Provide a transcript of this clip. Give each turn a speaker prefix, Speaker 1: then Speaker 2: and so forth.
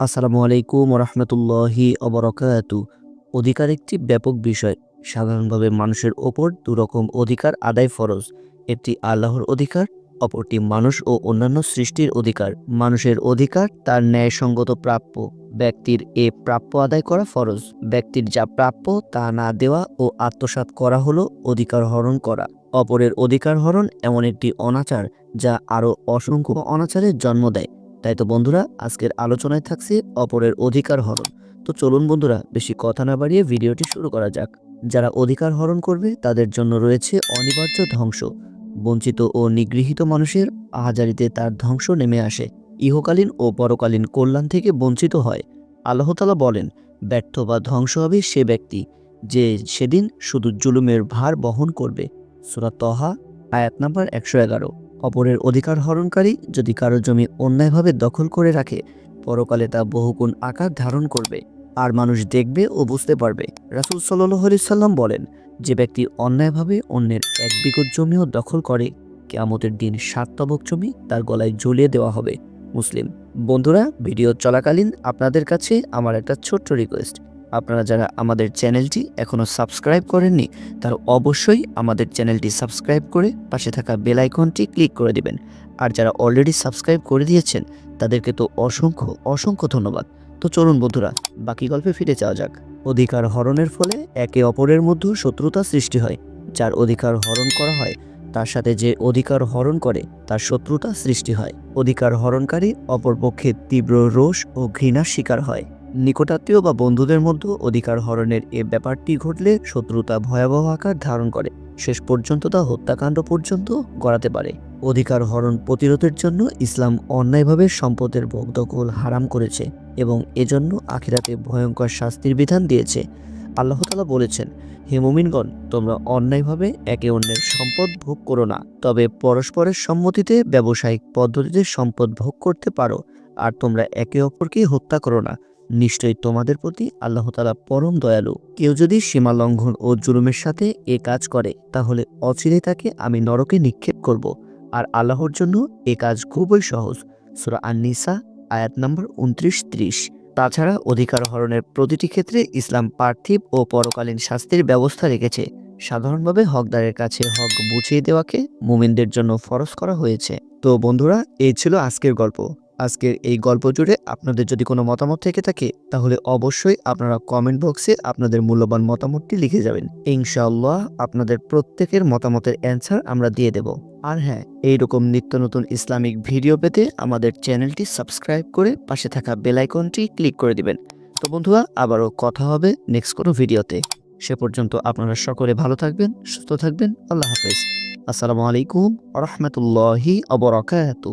Speaker 1: আসসালামু আলাইকুম রহমতুল্লাহি অবরকাতু। অধিকার একটি ব্যাপক বিষয়। সাধারণভাবে মানুষের ওপর দুরকম অধিকার আদায় ফরজ। একটি আল্লাহর অধিকার, অপরটি মানুষ ও অন্যান্য সৃষ্টির অধিকার। মানুষের অধিকার তার ন্যায়সঙ্গত প্রাপ্য। ব্যক্তির এ প্রাপ্য আদায় করা ফরজ। ব্যক্তির যা প্রাপ্য তা না দেওয়া ও আত্মসাৎ করা হলো অধিকার হরণ করা। অপরের অধিকার হরণ এমন একটি অনাচার যা আরও অসংখ্য অনাচারের জন্ম দেয়। তাই তো বন্ধুরা, আজকের আলোচনায় থাকছে অপরের অধিকার হরণ। তো চলুন বন্ধুরা, বেশি কথা না বাড়িয়ে ভিডিওটি শুরু করা যাক। যারা অধিকার হরণ করবে, তাদের জন্য রয়েছে অনিবার্য ধ্বংস। বঞ্চিত ও নিগৃহীত মানুষের আহাজারিতে তার ধ্বংস নেমে আসে। ইহকালীন ও পরকালীন কল্যাণ থেকে বঞ্চিত হয়। আল্লাহতালা বলেন, ব্যর্থ বা ধ্বংস হবে সে ব্যক্তি, যে সেদিন শুধু জুলুমের ভার বহন করবে। সুরা তহা আয়াত নাম্বার একশো এগারো। অপরের অধিকার হরণকারী যদি কারও জমি অন্যায়ভাবে দখল করে রাখে, পরকালে তা বহুগুণ আকার ধারণ করবে। আর মানুষ দেখবে ও বুঝতে পারবে। রাসুল সাল্লাহ সাল্লাম বলেন, যে ব্যক্তি অন্যায়ভাবে অন্যের এক বিগত জমিও দখল করে, কেয়ামতের দিন সাত তবক জমি তার গলায় ঝুলিয়ে দেওয়া হবে। মুসলিম, বন্ধুরা, ভিডিও চলাকালীন আপনাদের কাছে আমার একটা ছোট্ট রিকোয়েস্ট আপনারা যারা আমাদের চ্যানেলটি এখনও সাবস্ক্রাইব করেননি, তার অবশ্যই আমাদের চ্যানেলটি সাবস্ক্রাইব করে পাশে থাকা বেল আইকনটি ক্লিক করে দিবেন। আর যারা অলরেডি সাবস্ক্রাইব করে দিয়েছেন, তাদেরকে তো অসংখ্য অসংখ্য ধন্যবাদ। তো চলুন বন্ধুরা, বাকি গল্পে ফিরে যাওয়া যাক। অধিকার হরণের ফলে একে অপরের মধ্যে শত্রুতা সৃষ্টি হয়। যার অধিকার হরণ করা হয়, তার সাথে যে অধিকার হরণ করে, তার শত্রুতা সৃষ্টি হয়। অধিকার হরণকারী অপরপক্ষে তীব্র রোষ ও ঘৃণার শিকার হয়। নিকটাত্মীয় বা বন্ধুদের মধ্যে অধিকার হরণের এ ব্যাপারটি ঘটলে শত্রুতা ভয়াবহ আকার ধারণ করে। শেষ পর্যন্ত তা হত্যাকাণ্ড পর্যন্ত গড়াতে পারে। অধিকার হরণ প্রতিরোধের জন্য ইসলাম অন্যায়ভাবে সম্পদের ভোগ দখল হারাম করেছে এবং এজন্য আখিরাতে ভয়ঙ্কর শাস্তির বিধান দিয়েছে। আল্লাহ তালা বলেছেন, হে মুমিনগণ, তোমরা অন্যায়ভাবে একে অন্যের সম্পদ ভোগ করো না, তবে পরস্পরের সম্মতিতে ব্যবসায়িক পদ্ধতিতে সম্পদ ভোগ করতে পারো, আর তোমরা একে অপরকে হত্যা করো না। নিশ্চয়ই তোমাদের প্রতি আল্লাহ তালা পরম দয়ালু। কেউ যদি সীমা লঙ্ঘন ও জুলুমের সাথে এ কাজ করে, তাহলে অচিরে তাকে আমি নরকে নিক্ষেপ করব, আর আল্লাহর জন্য এ কাজ খুবই সহজ। সুরা আননিসা, আয়াত নম্বর উনত্রিশ ত্রিশ। তাছাড়া অধিকার হরণের প্রতিটি ক্ষেত্রে ইসলাম পার্থিব ও পরকালীন শাস্তির ব্যবস্থা রেখেছে। সাধারণভাবে হকদারের কাছে হক বুঝিয়ে দেওয়াকে মুমিনদের জন্য ফরজ করা হয়েছে। তো বন্ধুরা, এই ছিল আজকের গল্প। আজকের এই গল্প জুড়ে আপনাদের যদি কোনো মতামত থেকে থাকে, তাহলে অবশ্যই আপনারা কমেন্ট বক্সে আপনাদের মূল্যবান মতামতটি লিখে যাবেন। ইনশাআল্লাহ আপনাদের প্রত্যেকের মতামতের অ্যান্সার আমরা দিয়ে দেব। আর হ্যাঁ এইরকম নিত্য নতুন ইসলামিক ভিডিও পেতে আমাদের চ্যানেলটি সাবস্ক্রাইব করে পাশে থাকা বেল আইকনটি ক্লিক করে দিবেন। তো বন্ধুরা, আবারও কথা হবে নেক্সট কোনো ভিডিওতে সে পর্যন্ত আপনারা সকলে ভালো থাকবেন, সুস্থ থাকবেন। আল্লাহ হাফেজ। আসসালামু আলাইকুম রহমতুল্লাহি অবরাকাতু